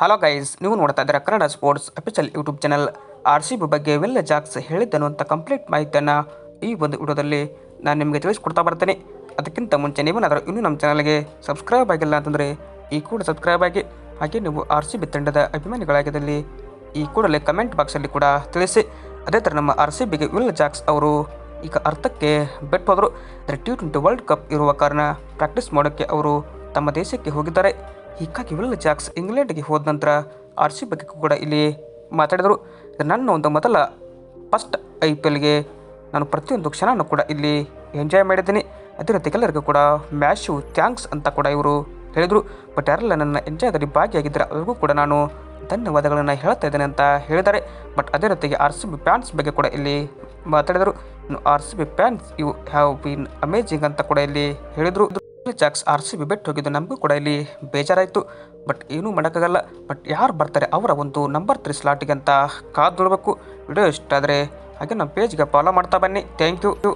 Hello guys ನೀವು ನೋಡ್ತಾ ಇದ್ದೀರಾ Kannada sports official YouTube channel R C B ಬಗ್ಗೆ ವಿಲ್ಲ ಜಾಕ್ಸ್ ಹೇಳಿದ್ದನು ಅಂತ ಕಂಪ್ಲೀಟ್ ಮಾಹಿತಿಯನ್ನು ಈ ಒಂದು ವಿಡಿಯೋದಲ್ಲಿ ನಾನು ನಿಮಗೆ ತಿಳಿಸ್ಕೊಡ್ತಾ ಬರ್ತೀನಿ. ಅದಕ್ಕಿಂತ ಮುಂಚೆ ನೀವೇನಾದರೂ ಇನ್ನೂ ನಮ್ಮ ಚಾನಲ್ಗೆ ಸಬ್ಸ್ಕ್ರೈಬ್ ಆಗಿಲ್ಲ ಅಂತಂದರೆ ಈ ಕೂಡ ಸಬ್ಸ್ಕ್ರೈಬ್ ಆಗಿ, ಹಾಗೆ ನೀವು ಆರ್ ಸಿ ಬಿ ತಂಡದ ಅಭಿಮಾನಿಗಳಾಗಿದ್ದಲ್ಲಿ ಈ ಕೂಡಲೇ ಕಮೆಂಟ್ ಬಾಕ್ಸಲ್ಲಿ ಕೂಡ ತಿಳಿಸಿ. ಅದೇ ಥರ ನಮ್ಮ ಆರ್ ಸಿ ಬಿಗೆ ವಿಲ್ ಜಾಕ್ಸ್ ಅವರು ಈಗ ಅರ್ಥಕ್ಕೆ ಬೆಟ್ ಹೋದರು ಅಂದರೆ ಟಿ ಟ್ವೆಂಟಿ ವರ್ಲ್ಡ್ ಕಪ್ ಇರುವ ಕಾರಣ ಪ್ರಾಕ್ಟೀಸ್ ಮಾಡೋಕ್ಕೆ ಅವರು ತಮ್ಮ ದೇಶಕ್ಕೆ ಹೋಗಿದ್ದಾರೆ. ಹೀಗಾಗಿ ವಿಲ್ ಜಾಕ್ಸ್ ಇಂಗ್ಲೆಂಡ್ಗೆ ಹೋದ ನಂತರ ಆರ್ ಸಿ ಬಗ್ಗೆ ಕೂಡ ಇಲ್ಲಿ ಮಾತಾಡಿದರು. ನನ್ನ ಒಂದು ಮೊದಲ ಫಸ್ಟ್ ಐ ಪಿ ಎಲ್ಗೆ ನಾನು ಪ್ರತಿಯೊಂದು ಕ್ಷಣನೂ ಕೂಡ ಇಲ್ಲಿ ಎಂಜಾಯ್ ಮಾಡಿದ್ದೀನಿ. ಅದೇ ರೀತಿ ಎಲ್ಲರಿಗೂ ಕೂಡ ಮ್ಯಾಶು ಥ್ಯಾಂಕ್ಸ್ ಅಂತ ಕೂಡ ಇವರು ಹೇಳಿದರು. ಬಟ್ ಯಾರೆಲ್ಲ ನನ್ನ ಎಂಜಾಯ್ದಲ್ಲಿ ಭಾಗಿಯಾಗಿದ್ದರೆ ಅವ್ರಿಗೂ ಕೂಡ ನಾನು ಧನ್ಯವಾದಗಳನ್ನು ಹೇಳ್ತಾ ಇದ್ದೇನೆ ಅಂತ ಹೇಳಿದ್ದಾರೆ. ಬಟ್ ಅದೇ ರೀತಿಗೆ ಆರ್ ಸಿ ಬಿ ಫ್ಯಾನ್ಸ್ ಬಗ್ಗೆ ಕೂಡ ಇಲ್ಲಿ ಮಾತಾಡಿದರು. R C B fans you have been amazing ಅಂತ ಕೂಡ ಇಲ್ಲಿ ಹೇಳಿದರು. Jacks R C B bet ಹೋಗಿದ್ದು ನಮಗೂ ಕೂಡ ಇಲ್ಲಿ ಬೇಜಾರಾಯಿತು. ಬಟ್ ಏನೂ ಮಾಡೋಕ್ಕಾಗಲ್ಲ. ಬಟ್ ಯಾರು ಬರ್ತಾರೆ ಅವರ ಒಂದು ನಂಬರ್ ತ್ರೀ ಸ್ಲಾಟಿಗೆ ಅಂತ ಕಾದು ನೋಡಬೇಕು ವಿಡಿಯೋ ಇಷ್ಟ ಆದರೆ ಹಾಗೆ ನಮ್ಮ ಪೇಜ್ಗೆ ಫಾಲೋ ಮಾಡ್ತಾ ಬನ್ನಿ. Thank you.